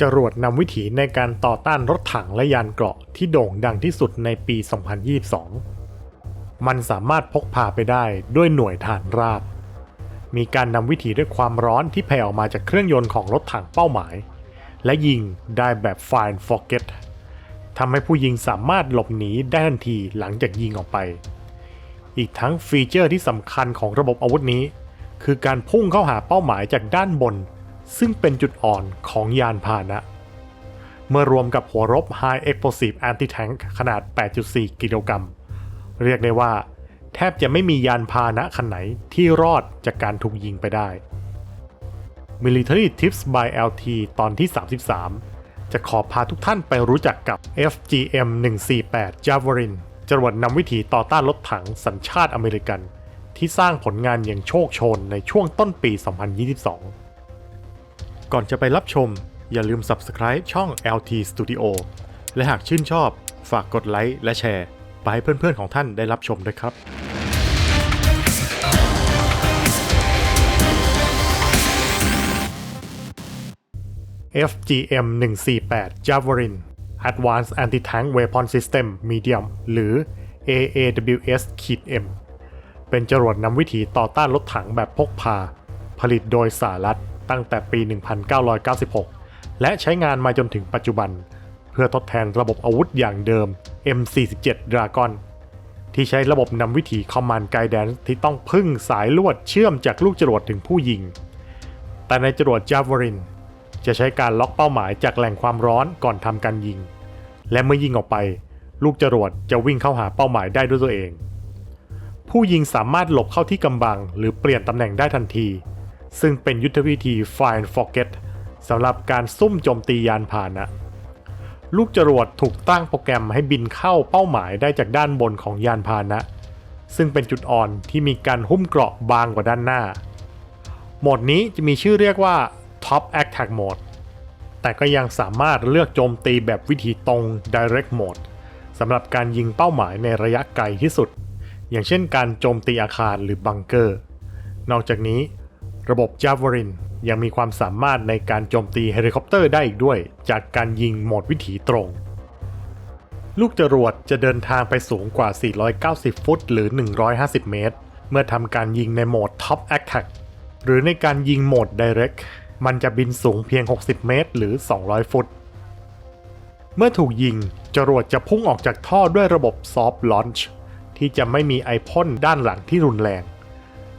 จรวดนำวิถีในการต่อต้านรถถังและยานเกราะที่โด่งดังที่สุดในปี 2022 มันสามารถพกพาไปได้ด้วยหน่วยฐานราบ มีการนำวิถีด้วยความร้อนที่แผ่ออกมาจากเครื่องยนต์ของรถถังเป้าหมาย และยิงได้แบบ Find Forget ทำให้ผู้ยิงสามารถหลบหนีได้ทันทีหลังจากยิงออกไป อีกทั้งฟีเจอร์ที่สำคัญของระบบอาวุธนี้ คือการพุ่งเข้าหาเป้าหมายจากด้านบน ซึ่งเป็นจุดอ่อนของยานพาหนะ เมื่อรวมกับหัวรบ High Explosive Anti-Tank ขนาด 8.4 กิโลกรัม เรียกได้ว่า แทบจะไม่มียานพาหนะคันไหนที่รอดจากการถูกยิงไปได้ Military Tips by LT ตอนที่ 33 จะขอพาทุกท่านไปรู้จักกับ FGM 148 Javelin จรวดนำวิถีต่อต้านรถถังสัญชาติอเมริกัน ที่สร้างผลงานอย่างโชคโชนในช่วงต้นปี 2022 ก่อนจะไปรับชม อย่าลืม Subscribe ช่อง LT Studio และหากชื่นชอบฝากกดไลค์และแชร์ไปให้เพื่อนๆของท่านได้รับชมด้วยครับ FGM 148 Javelin Advanced Anti-Tank Weapon System Medium หรือ AAWS-M เป็นจรวดนำวิถีต่อต้านรถถังแบบพกพา ผลิตโดยสหรัฐ ตั้งแต่ปี 1996 และใช้งานมาจนถึงปัจจุบัน เพื่อทดแทนระบบอาวุธอย่างเดิม M47 Dragon ที่ใช้ระบบนำวิถี Command Guidance ที่ต้องพึ่งสายลวดเชื่อมจากลูกจรวดถึงผู้ยิง แต่ในจรวด Javelin จะใช้การล็อกเป้าหมายจากแหล่งความร้อนก่อนทำการยิง และเมื่อยิงออกไป ลูกจรวดจะวิ่งเข้าหาเป้าหมายได้ด้วยตัวเอง ผู้ยิงสามารถหลบเข้าที่กำบังหรือเปลี่ยนตำแหน่งได้ทันที ซึ่งเป็นยุทธวิธี Find Forget สำหรับการซุ่มโจมตียานพาหนะ ลูกจรวดถูกตั้งโปรแกรมให้บินเข้าเป้าหมายได้จากด้านบนของยานพาหนะ ซึ่งเป็นจุดอ่อนที่มีการหุ้มเกราะบางกว่าด้านหน้า โหมดนี้จะมีชื่อเรียกว่า Top Attack Mode แต่ก็ยังสามารถเลือกโจมตีแบบวิธีตรง Direct Mode สำหรับการยิงเป้าหมายในระยะไกลที่สุด อย่างเช่นการโจมตีอาคารหรือบังเกอร์ นอกจากนี้ ระบบ Javelin ยังมีความสามารถในการโจมตีเฮลิคอปเตอร์ได้อีกด้วย จากการยิงโหมดวิถีตรง ลูกจรวดจะเดินทางไปสูงกว่า 490 ฟุต หรือ 150 เมตร เมื่อทำการยิงในโหมด Top Attack หรือในการยิงโหมด Direct มันจะบินสูงเพียง 60 เมตร หรือ 200 ฟุต เมื่อถูกยิง จรวดจะพุ่งออกจากท่อด้วยระบบ Soft Launch ที่จะไม่มีไอพ่นด้านหลังที่รุนแรง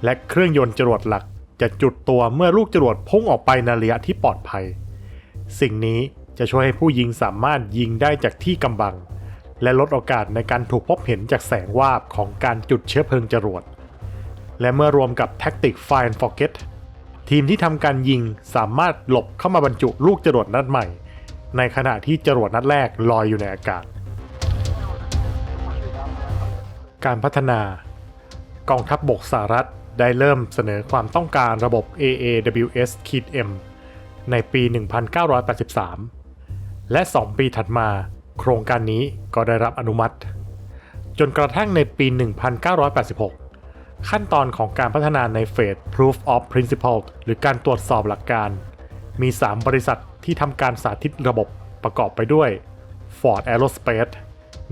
และเครื่องยนต์จรวดหลัก จะจุดตัวเมื่อลูกจรวดพุ่งออกไปในระยะที่ปลอดภัย สิ่งนี้จะช่วยให้ผู้ยิงสามารถยิงได้จากที่กำบัง และลดโอกาสในการถูกพบเห็นจากแสงวาบของการจุดเชื้อเพลิงจรวด และเมื่อรวมกับแท็กติก Find Forget ทีมที่ทำการยิงสามารถหลบเข้ามาบรรจุลูกจรวดนัดใหม่ ในขณะที่จรวดนัดแรกลอยอยู่ในอากาศ การพัฒนากองทัพบบกสหรัฐ ได้เริ่มเสนอความต้องการระบบ AAWS-M ในปี 1983 และ 2 ปีถัดมาโครงการนี้ก็ได้รับอนุมัติ จนกระทั่งในปี 1986 ขั้นตอนของการพัฒนาในเฟส Proof of Principle หรือการตรวจสอบหลักการ มี 3 บริษัทที่ทำการสาธิตระบบประกอบไปด้วย Ford Aerospace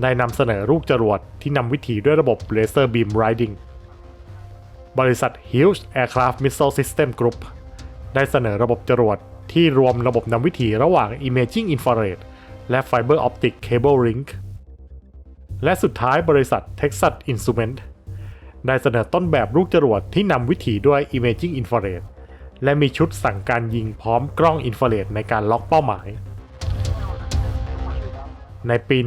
ได้นำเสนอลูกจรวดที่นำวิถีด้วยระบบ Laser Beam Riding บริษัท Hughes Aircraft Missile System Group ได้เสนอระบบจรวดที่รวมระบบนำวิถีระหว่าง Imaging Infrared และ Fiber Optic Cable Link และสุดท้ายบริษัท Texas Instrument ได้เสนอต้นแบบลูกจรวดที่นำวิถีด้วย Imaging Infrared และมีชุดสั่งการยิงพร้อมกล้องอินฟราเรดในการล็อกเป้าหมาย ในปี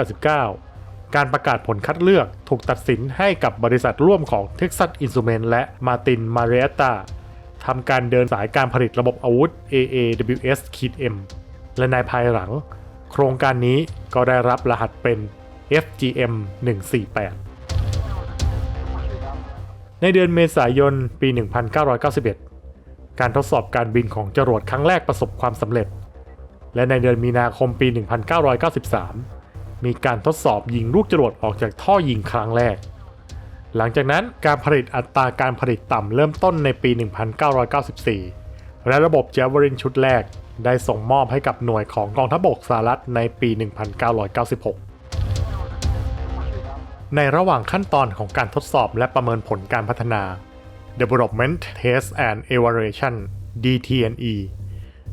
1989 การประกาศผลคัดเลือกถูกตัดสินให้กับบริษัทร่วมของ Texas Instruments และ Martin Marietta ทำการเดินสายการผลิตระบบอาวุธ AAWS-M และในภายหลัง โครงการนี้ก็ได้รับรหัสเป็น FGM 148 ในเดือนเมษายนปี 1991 การทดสอบการบินของจรวดครั้งแรกประสบความสำเร็จ และในเดือนมีนาคมปี 1993 มีการทดสอบยิงลูกจรวดออกจากท่อยิงครั้งแรก หลังจากนั้นการผลิตอัตราการผลิตต่ำเริ่มต้นในปี 1994 และระบบ Javelin ชุดแรก ได้ส่งมอบให้กับหน่วยของกองทัพบกสหรัฐในปี 1996ในระหว่างขั้นตอนของการทดสอบและประเมินผลการพัฒนา Development Test and Evaluation DTNE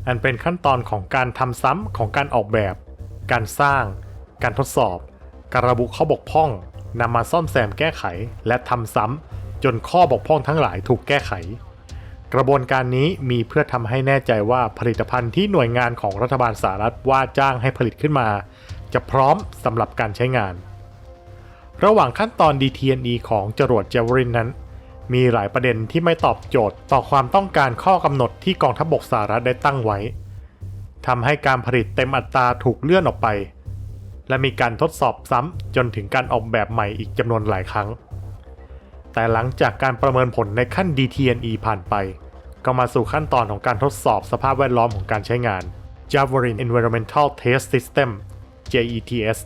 อันเป็นขั้นตอนของการทำซ้ำของการออกแบบ การสร้าง การทดสอบ การระบุข้อบกพร่องนำมาซ่อมแซมแก้ไข และทำซ้ำจนข้อบกพร่องทั้งหลายถูกแก้ไข กระบวนการนี้มีเพื่อทำให้แน่ใจว่าผลิตภัณฑ์ที่หน่วยงานของรัฐบาลสหรัฐว่าจ้างให้ผลิตขึ้นมา จะพร้อมสำหรับการใช้งาน ระหว่างขั้นตอน DTNE ของจรวด Javelin นั้น มีหลายประเด็นที่ไม่ตอบโจทย์ต่อความต้องการข้อกำหนดที่กองทัพบกสหรัฐได้ตั้งไว้ทำให้การผลิตเต็มอัตราถูกเลื่อนออกไป และมีการทดสอบซ้ำจนถึงการออกแบบใหม่อีกจำนวนหลายครั้ง แต่หลังจากการประเมินผลในขั้น DTNE ผ่านไป ก็มาสู่ขั้นตอนของการทดสอบสภาพแวดล้อมของการใช้งาน Javelin Environmental Test System JETS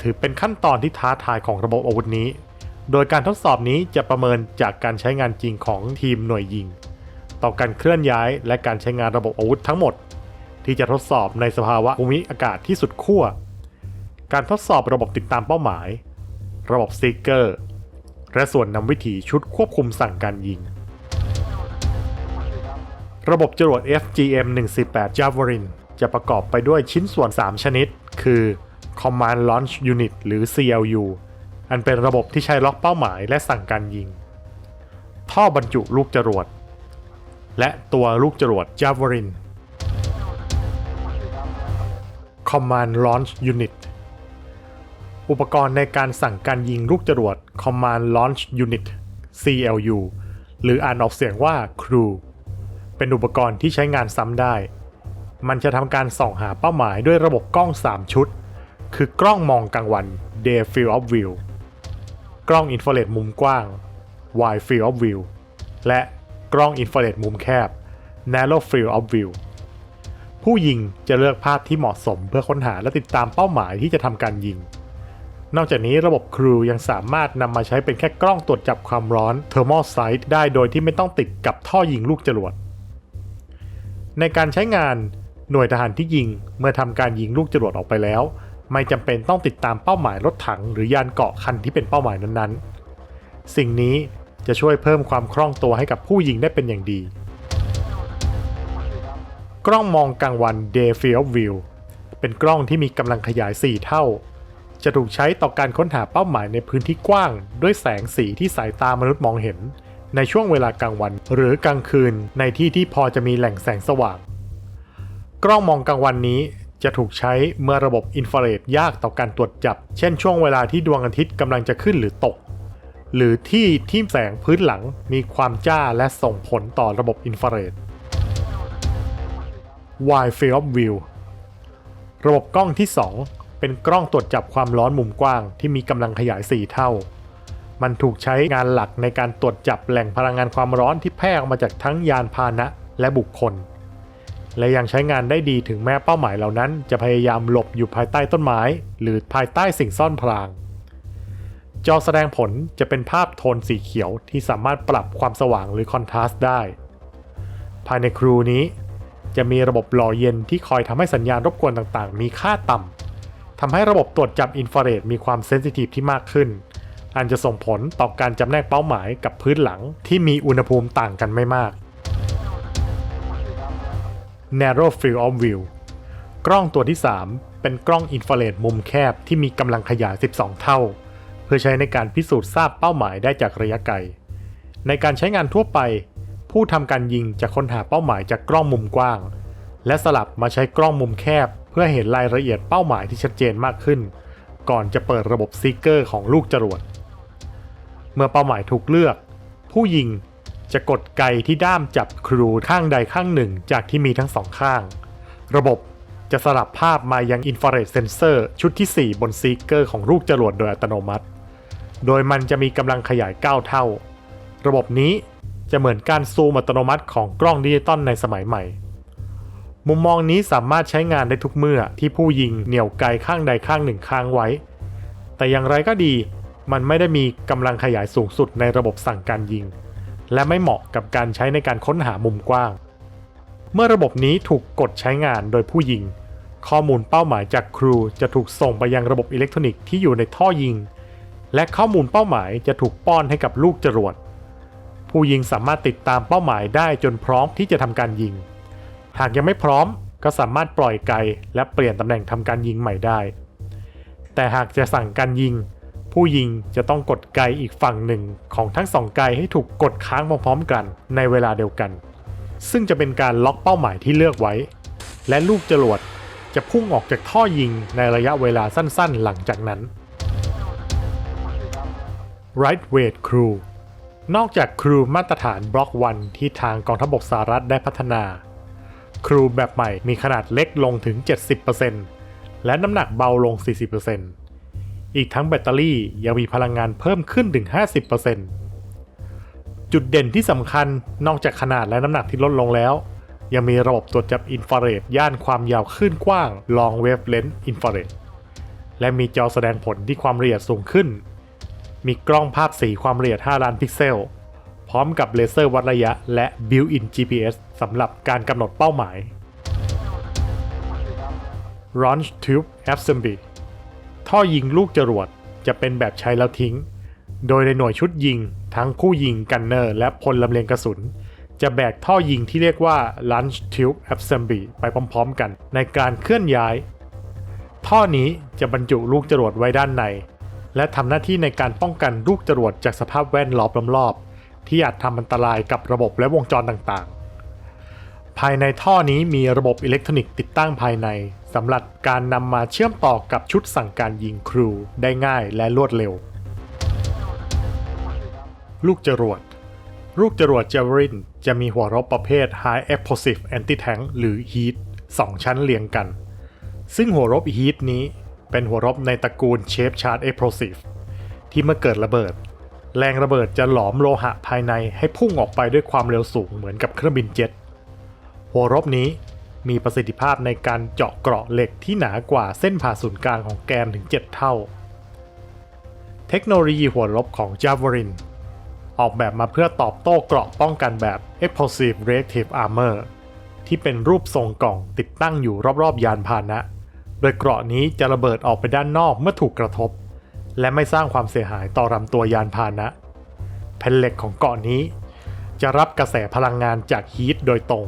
ถือเป็นขั้นตอนที่ท้าทายของระบบอาวุธนี้ โดยการทดสอบนี้จะประเมินจากการใช้งานจริงของทีมหน่วยยิง ต่อการเคลื่อนย้ายและการใช้งานระบบอาวุธทั้งหมด ที่จะทดสอบในสภาวะภูมิอากาศที่สุดขั้ว การทดสอบระบบติดตามเป้าหมาย ระบบซีเกอร์ และส่วนนำวิถีชุดควบคุมสั่งการยิง ระบบจรวด FGM 148 Javelin จะประกอบไปด้วยชิ้นส่วน 3 ชนิด คือ Command Launch Unit หรือ CLU อันเป็นระบบที่ใช้ล็อกเป้าหมายและสั่งการยิง ท่อบรรจุลูกจรวด และตัวลูกจรวด Javelin Command Launch Unit อุปกรณ์ในการสั่งการยิงลูกจรวด Command Launch Unit CLU หรืออ่านออกเสียงว่า CREW เป็นอุปกรณ์ที่ใช้งานซ้ำได้ มันจะทำการส่องหาเป้าหมายด้วยระบบกล้อง 3 ชุด คือกล้องมองกลางวัน Day Field of View กล้องอินฟราเรดมุมกว้าง Wide Field of View และกล้องอินฟราเรดมุมแคบ Narrow Field of View ผู้ยิงจะเลือกภาพที่เหมาะสมเพื่อค้นหาและติดตามเป้าหมายที่จะทำการยิง นอกจากนี้ระบบครูยังสามารถนำมาใช้เป็นแค่กล้องตรวจจับความร้อน Thermal Sight ได้โดยที่ไม่ต้องติดกับท่อยิงลูกจรวด ในการใช้งานหน่วยทหารที่ยิงเมื่อทำการยิงลูกจรวดออกไปแล้ว ไม่จำเป็นต้องติดตามเป้าหมายรถถังหรือยานเกาะคันที่เป็นเป้าหมายนั้นๆ สิ่งนี้จะช่วยเพิ่มความคล่องตัวให้กับผู้ยิงได้เป็นอย่างดี กล้องมองกลางวัน Day Field of View เป็นกล้องที่มีกำลังขยาย 4 เท่า จะถูกใช้ต่อการค้นหาเป้าหมายในพื้นที่กว้าง ด้วยแสงสีที่สายตามนุษย์มองเห็น ในช่วงเวลากลางวัน หรือกลางคืนในที่ที่พอจะมีแหล่งแสงสว่าง กล้องมองกลางวันนี้จะถูกใช้เมื่อระบบอินฟราเรดยากต่อการตรวจจับ เช่นช่วงเวลาที่ดวงอาทิตย์กำลังจะขึ้นหรือตก หรือที่ที่แสงพื้นหลังมีความจ้าและส่งผลต่อระบบอินฟราเรด Wide Field of View ระบบกล้องที่ 2 เป็นกล้องตรวจจับความร้อนมุมกว้างที่มีกำลังขยาย 4 เท่า มันถูกใช้งานหลักในการตรวจจับแหล่งพลังงานความร้อนที่แพร่ออกมาจากทั้งยานพาหนะและบุคคล และยังใช้งานได้ดีถึงแม้เป้าหมายเหล่านั้น จะพยายามหลบอยู่ภายใต้ต้นไม้ หรือภายใต้สิ่งซ่อนพราง จอแสดงผลจะเป็นภาพโทนสีเขียวที่สามารถปรับความสว่างหรือคอนทราสต์ได้ ภายในครูนี้จะมีระบบหล่อเย็นที่คอยทำให้สัญญาณรบกวนต่างๆ มีค่าต่ำ ทำให้ระบบตรวจจับอินฟราเรดมีความเซนซิทีฟที่มากขึ้น อันจะส่งผลต่อการจำแนกเป้าหมายกับพื้นหลังที่มีอุณหภูมิต่างกันไม่มาก Narrow Field of View กล้องตัวที่ 3 เป็นกล้องอินฟราเรดมุมแคบที่มีกำลังขยาย 12 เท่า เพื่อใช้ในการพิสูจน์ทราบเป้าหมายได้จากระยะไกล ในการใช้งานทั่วไป ผู้ทำการยิงจะค้นหาเป้าหมายจากกล้องมุมกว้าง และสลับมาใช้กล้องมุมแคบ พื่อเห็นรายละเอียดเป้าหมายที่ชัดเจนมากขึ้น ก่อนจะเปิดระบบซีเกอร์ของลูกจรวด เมื่อเป้าหมายถูกเลือก ผู้ยิงจะกดไกที่ด้ามจับครูข้างใดข้างหนึ่งจากที่มีทั้งสองข้าง ระบบจะสลับภาพมายังอินฟราเรดเซนเซอร์ชุดที่ 4 บนซีเกอร์ของลูกจรวดโดยอัตโนมัติ โดยมันจะมีกำลังขยาย 9 เท่า ระบบนี้จะเหมือนการซูมอัตโนมัติของกล้องดิจิตอลในสมัยใหม่ มุมมองนี้สามารถใช้งานได้ทุกเมื่อที่ผู้ยิงเหนี่ยวไกข้างใดข้างหนึ่งค้างไว้ แต่อย่างไรก็ดี มันไม่ได้มีกำลังขยายสูงสุดในระบบสั่งการยิง และไม่เหมาะกับการใช้ในการค้นหามุมกว้าง เมื่อระบบนี้ถูกกดใช้งานโดยผู้ยิง ข้อมูลเป้าหมายจากครูจะถูกส่งไปยังระบบอิเล็กทรอนิกส์ที่อยู่ในท่อยิง และข้อมูลเป้าหมายจะถูกป้อนให้กับลูกจรวดผู้ยิงสามารถติดตามเป้าหมายได้จนพร้อมที่จะทำการยิง หากยังไม่พร้อมก็สามารถปล่อยไกลและเปลี่ยนตำแหน่งทำการยิงใหม่ได้ แต่หากจะสั่งการยิง ผู้ยิงจะต้องกดไกอีกฝั่งหนึ่งของทั้งสองไกให้ถูกกดค้างพร้อมๆกันในเวลาเดียวกัน ซึ่งจะเป็นการล็อกเป้าหมายที่เลือกไว้ และลูกจรวดจะพุ่งออกจากท่อยิงในระยะเวลาสั้นๆ หลังจากนั้น Right Weight Crew นอกจากครูมาตรฐานบล็อกวันที่ทางกองทัพบกสหรัฐได้พัฒนา ครูแบบใหม่มีขนาดเล็กลงถึง 70%และน้ำหนักเบาลง 40%อีกทั้งแบตเตอรี่ยังมีพลังงานเพิ่มขึ้นถึง 50%จุดเด่นที่สำคัญนอกจากขนาดและน้ำหนักที่ลดลงแล้ว ยังมีระบบตรวจจับอินฟราเรดย่านความยาวคลื่นกว้าง Long Wavelength Infrared และมีจอแสดงผลที่ความละเอียดสูงขึ้น มีกล้องภาพสีความละเอียด 5 ล้านพิกเซล พร้อมกับเลเซอร์วัดระยะและ Built-in GPS สำหรับการกำหนดเป้าหมาย Launch Tube Assembly ท่อยิงลูกจรวดจะเป็นแบบใช้แล้วทิ้ง โดยในหน่วยชุดยิง ทั้งผู้ยิงกันเนอร์และพลลำเลียงกระสุน จะแบกท่อยิงที่เรียกว่า Launch Tube Assembly ไปพร้อมๆกันในการเคลื่อนย้าย ท่อนี้จะบรรจุลูกจรวดไว้ด้านใน และทำหน้าที่ในการป้องกันลูกจรวดจากสภาพแวดล้อมรอบๆที่อาจทำอันตรายกับระบบและวงจรต่าง ภายในท่อนี้มีระบบอิเล็กทรอนิกส์ติดตั้งภายในสำหรับการนำมาเชื่อมต่อกับชุดสั่งการยิงครูได้ง่ายและรวดเร็ว ลูกจรวด ลูกจรวด Javelin จะมีหัวรบประเภท High Explosive Anti-Tank หรือ HEAT 2 ชั้นเรียงกัน ซึ่งหัวรบ HEAT นี้เป็นหัวรบในตระกูล Shape Charge Explosive ที่เมื่อเกิดระเบิด แรงระเบิดจะหลอมโลหะภายในให้พุ่งออกไปด้วยความเร็วสูงเหมือนกับเครื่องบินเจ็ต หัวรบนี้มีประสิทธิภาพในการเจาะเกราะเหล็กที่หนากว่าเส้นผ่าศูนย์กลางของแกนถึง 7 เท่า เทคโนโลยีหัวรบของ Javelin ออกแบบมาเพื่อตอบโต้เกราะป้องกันแบบ Explosive Reactive Armor ที่เป็นรูปทรงกล่องติดตั้งอยู่รอบๆยานพาหนะ โดยเกราะนี้จะระเบิดออกไปด้านนอกเมื่อถูกกระทบ และไม่สร้างความเสียหายต่อลำตัวยานพาหนะ แผ่นเหล็กของเกราะนี้ จะรับกระแสพลังงานจากฮีทโดยตรง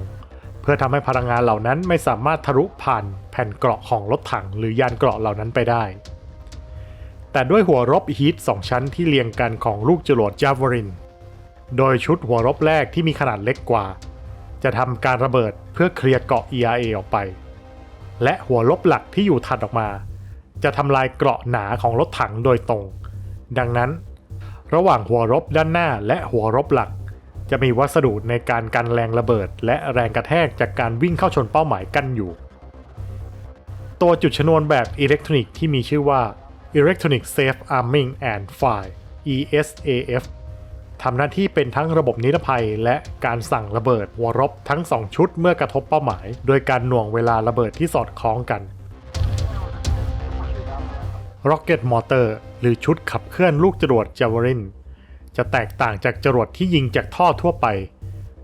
พื่อทำให้พลังงานเหล่านั้นไม่สามารถทะลุผ่านแผ่นเกราะของรถถังหรือยานเกราะเหล่านั้นไปได้ แต่ด้วยหัวรบฮีทสองชั้นที่เรียงกันของลูกจรวดจาวริน โดยชุดหัวรบแรกที่มีขนาดเล็กกว่า จะทำการระเบิดเพื่อเคลียร์เกาะ ERA ออกไป และหัวรบหลักที่อยู่ถัดออกมา จะทำลายเกราะหนาของรถถังโดยตรง ดังนั้น ระหว่างหัวรบด้านหน้าและหัวรบหลัก จะมีวัสดุในการกันแรงระเบิด และแรงกระแทกจากการวิ่งเข้าชนเป้าหมายกันอยู่ ตัวจุดชนวนแบบอิเล็กทรอนิกส์ที่มีชื่อว่า Electronic Safe Arming and Fire ESAF ทำหน้าที่เป็นทั้งระบบนิรภัยและการสั่งระเบิดหัวรบทั้ง 2 ชุดเมื่อกระทบเป้าหมาย โดยการหน่วงเวลาระเบิดที่สอดคล้องกัน Rocket Motor หรือชุดขับเคลื่อนลูกจรวด Javelin จะแตกต่างจากจรวดที่ยิงจากท่อทั่วไป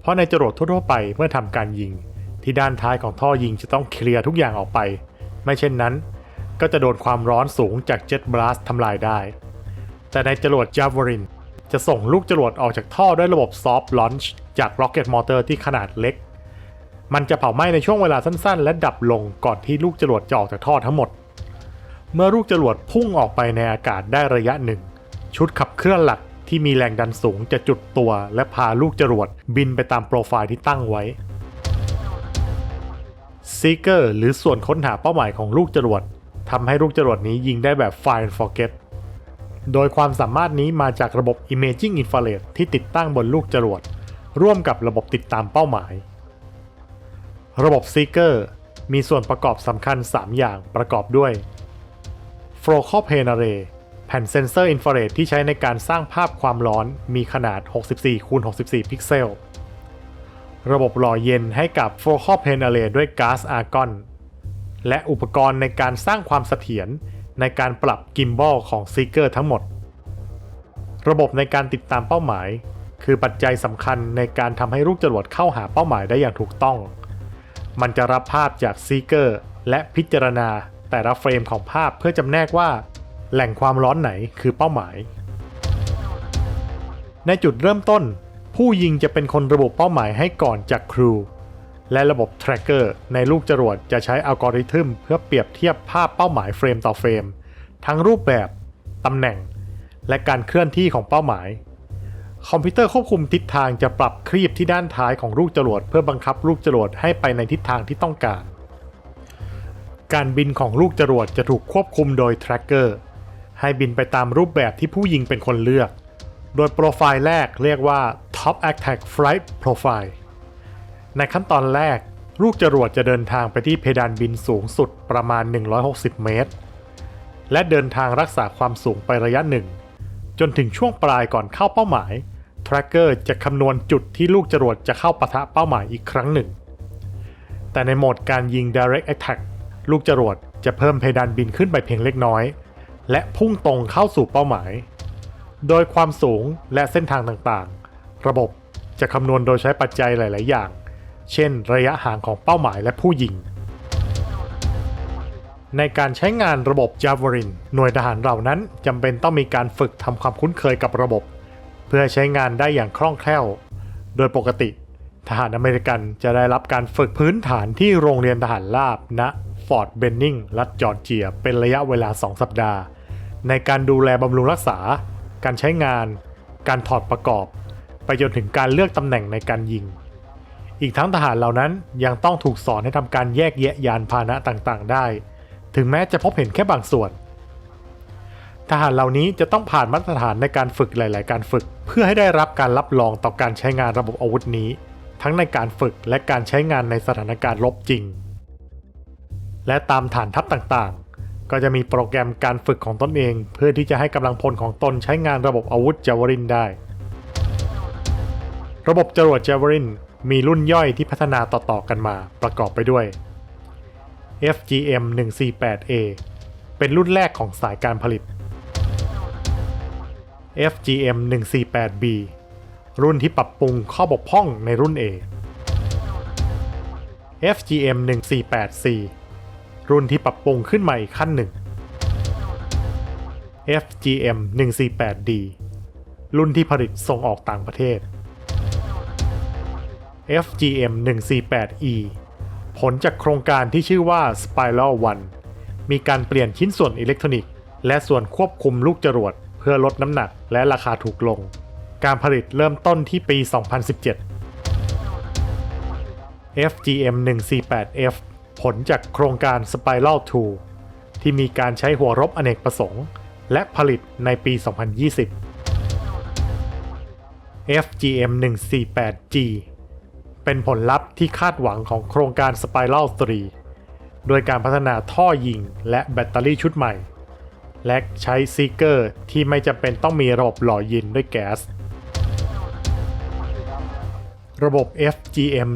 เพราะในจรวดทั่วๆไปเมื่อทำการยิง ที่ด้านท้ายของท่อยิงจะต้องเคลียร์ทุกอย่างออกไป ไม่เช่นนั้น ก็จะโดนความร้อนสูงจากเจ็ตบลัสทำลายได้ แต่ในจรวด Javelin จะส่งลูกจรวดออกจากท่อด้วยระบบ Soft Launch จาก Rocket Motor ที่ขนาดเล็ก มันจะเผาไหม้ในช่วงเวลาสั้นๆ และดับลงก่อนที่ลูกจรวดจะออกจากท่อทั้งหมด เมื่อลูกจรวดพุ่งออกไปในอากาศได้ระยะหนึ่ง ชุดขับเคลื่อนหลัก ที่มีแรงดันสูงจะจุดตัว และพาลูกจรวดบินไปตามโปรไฟล์ที่ตั้งไว้ Seeker หรือส่วนค้นหาเป้าหมายของลูกจรวดทำให้ลูกจรวดนี้ยิงได้แบบ Find Forget โดยความสามารถนี้มาจากระบบ Imaging Infrared ที่ติดตั้งบนลูกจรวด ร่วมกับระบบติดตามเป้าหมาย ระบบ Seeker มีส่วนประกอบสำคัญ 3 อย่างประกอบด้วย Focal Plane Array แผ่นเซนเซอร์อินฟราเรดที่ใช้ในการสร้างภาพความร้อนมีขนาด 64คูณ64 พิกเซล ระบบหล่อเย็นให้กับ Focal Plane Array ด้วยก๊าซอาร์กอน และอุปกรณ์ในการสร้างความเสถียรในการปรับกิมบอลของซีเกอร์ทั้งหมด ระบบในการติดตามเป้าหมาย คือปัจจัยสำคัญในการทำให้ลูกจรวดเข้าหาเป้าหมายได้อย่างถูกต้อง มันจะรับภาพจากซีเกอร์และพิจารณาแต่ละเฟรมของภาพเพื่อจำแนกว่า แหล่งความร้อนไหนคือเป้าหมาย ในจุดเริ่มต้น ผู้ยิงจะเป็นคนระบุเป้าหมายให้ก่อนจากครู และระบบ tracker ในลูกจรวดจะใช้อัลกอริทึมเพื่อเปรียบเทียบภาพเป้าหมายเฟรมต่อเฟรม ทั้งรูปแบบ ตำแหน่ง และการเคลื่อนที่ของเป้าหมาย คอมพิวเตอร์ควบคุมทิศทางจะปรับครีบที่ด้านท้ายของลูกจรวดเพื่อบังคับลูกจรวดให้ไปในทิศทางที่ต้องการการบินของลูกจรวดจะถูกควบคุมโดย tracker ให้บินไปตามรูปแบบที่ผู้ยิงเป็นคนเลือก โดยโปรไฟล์แรกเรียกว่า Top Attack Flight Profile ในขั้นตอนแรก ลูกจรวดจะเดินทางไปที่เพดานบินสูงสุดประมาณ 160 เมตร และเดินทางรักษาความสูงไประยะหนึ่ง จนถึงช่วงปลายก่อนเข้าเป้าหมาย Tracker จะคำนวณจุดที่ลูกจรวดจะเข้าปะทะเป้าหมายอีกครั้งหนึ่ง แต่ในโหมดการยิง Direct Attack ลูกจรวดจะเพิ่มเพดานบินขึ้นไปเพียงเล็กน้อย และพุ่งตรงเข้าสู่เป้าหมาย โดยความสูงและเส้นทางต่างๆ ระบบจะคำนวณโดยใช้ปัจจัยหลาย ๆ อย่าง เช่น ระยะห่างของเป้าหมายและผู้ยิง ในการใช้งานระบบ Javelin หน่วยทหารเหล่านั้นจำเป็นต้องมีการฝึกทำความคุ้นเคยกับระบบ เพื่อใช้งานได้อย่างคล่องแคล่ว โดยปกติทหารอเมริกันจะได้รับการฝึกพื้นฐานที่โรงเรียนทหารราบณฟอร์ดเบนนิงรัฐจอร์เจีย เป็นระยะเวลา 2 สัปดาห์ ในการดูแลบำรุงรักษา การใช้งาน การถอดประกอบ ไปจนถึงการเลือกตำแหน่งในการยิง อีกทั้งทหารเหล่านั้นยังต้องถูกสอนให้ทำการแยกแยะยานพาหนะต่างๆ ได้ ถึงแม้จะพบเห็นแค่บางส่วน ทหารเหล่านี้จะต้องผ่านมาตรฐานในการฝึกหลาย ๆ การฝึก เพื่อให้ได้รับการรับรองต่อการใช้งานระบบอาวุธนี้ ทั้งในการฝึกและการใช้งานในสถานการณ์รบจริง และตามฐานทัพต่างๆ ก็จะมีโปรแกรมการฝึกของตนเอง เพื่อที่จะให้กำลังพลของตนใช้งานระบบอาวุธจาวรินได้ ระบบจรวดจาวรินมีรุ่นย่อยที่พัฒนาต่อๆกันมาประกอบไปด้วย FGM 148A เป็นรุ่นแรกของสายการผลิต FGM 148B รุ่นที่ปรับปรุงข้อบกพร่องในรุ่น A FGM 148C รุ่นที่ปรับปรุงขึ้นมาอีกขั้นหนึ่ง FGM 148D รุ่นที่ผลิตส่งออกต่างประเทศ FGM 148E ผลจากโครงการที่ชื่อว่า Spiral One มีการเปลี่ยนชิ้นส่วนอิเล็กทรอนิกส์ และส่วนควบคุมลูกจรวด เพื่อลดน้ำหนักและราคาถูกลง การผลิตเริ่มต้นที่ปี 2017 FGM 148F ผลจากโครงการ Spiral 2 ที่มีการใช้หัวรบอเนกประสงค์ และผลิตในปี 2020 FGM 148G เป็นผลลัพธ์ที่คาดหวังของโครงการ Spiral 3 โดยการพัฒนาท่อยิงและแบตเตอรี่ชุดใหม่ และใช้ซีเกอร์ที่ไม่จำเป็นต้องมีระบบหล่อยินด้วยแก๊ส ระบบ FGM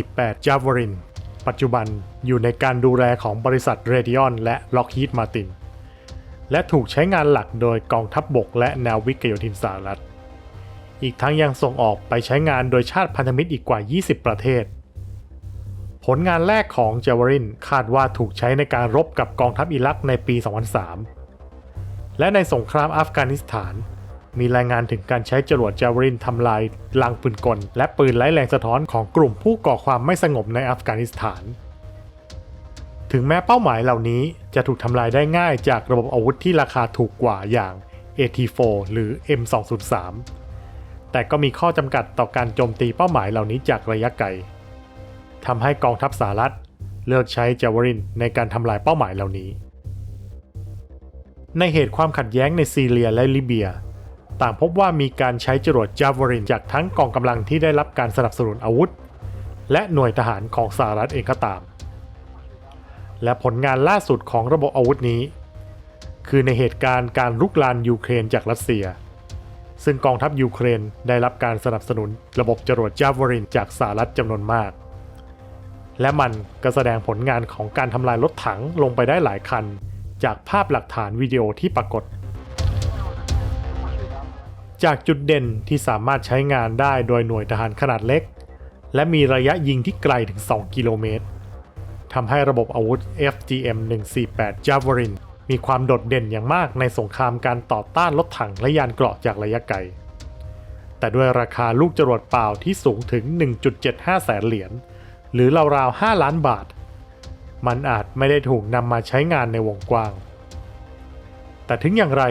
148 Javelin ปัจจุบันอยู่ในการดูแลของบริษัท Radion และ Lockheed Martin และถูกใช้งานหลักโดยกองทัพบบกและแนววิกโยธินสหรัฐ อีกทั้งยังส่งออกไปใช้งานโดยชาติพันธมิตรอีกกว่า 20 ประเทศ ผลงานแรกของ Javelin คาดว่าถูกใช้ในการรบกับกองทัพอิรักในปี 2003 และในสงครามอัฟกานิสถาน มีรายงานถึงการใช้จรวดจาวรินทำลายลังปืนกล และปืนไร้แรงสะท้อนของกลุ่มผู้ก่อความไม่สงบในอัฟกานิสถาน ถึงแม้เป้าหมายเหล่านี้จะถูกทำลายได้ง่ายจากระบบอาวุธที่ราคาถูกกว่าอย่าง AT4 หรือ M203 แต่ก็มีข้อจำกัดต่อการโจมตีเป้าหมายเหล่านี้จากระยะไกลทำให้กองทัพสหรัฐเลือกใช้จาวรินในการทำลายเป้าหมายเหล่านี้ ในเหตุความขัดแย้งในซีเรียและลิเบีย ต่างพบว่ามีการใช้จรวดจาวรินจากทั้งกองกำลังที่ได้รับการสนับสนุนอาวุธ และหน่วยทหารของสหรัฐเองก็ตาม และผลงานล่าสุดของระบบอาวุธนี้ คือในเหตุการณ์การลุกลานยูเครนจากรัสเซีย ซึ่งกองทัพยูเครนได้รับการสนับสนุนระบบจรวดจาวรินจากสหรัฐจำนวนมาก และมันก็แสดงผลงานของการทำลายรถถังลงไปได้หลายคัน จากภาพหลักฐานวิดีโอที่ปรากฏ จากจุดเด่นที่สามารถใช้งานได้โดยหน่วยทหารขนาดเล็ก และมีระยะยิงที่ไกลถึง 2 กิโลเมตรทำให้ระบบอาวุธ FGM-148 Javelin มีความโดดเด่นอย่างมากในสงครามการต่อต้านรถถังและยานเกราะจากระยะไกล แต่ด้วยราคาลูกจรวดเปล่าที่สูงถึง 1.75 แสนเหรียญ หรือราวๆ 5 ล้านบาท มันอาจไม่ได้ถูกนำมาใช้งานในวงกว้าง แต่ถึงอย่างไร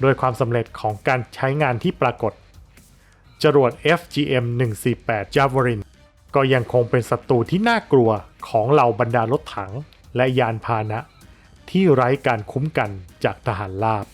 โดยความสำเร็จของการใช้งานที่ปรากฏ จรวด FGM 148 Javelin ก็ยังคงเป็นศัตรูที่น่ากลัวของเหล่าบรรดารถถังและยานพาหนะ ที่ไร้การคุ้มกันจากทหารราบ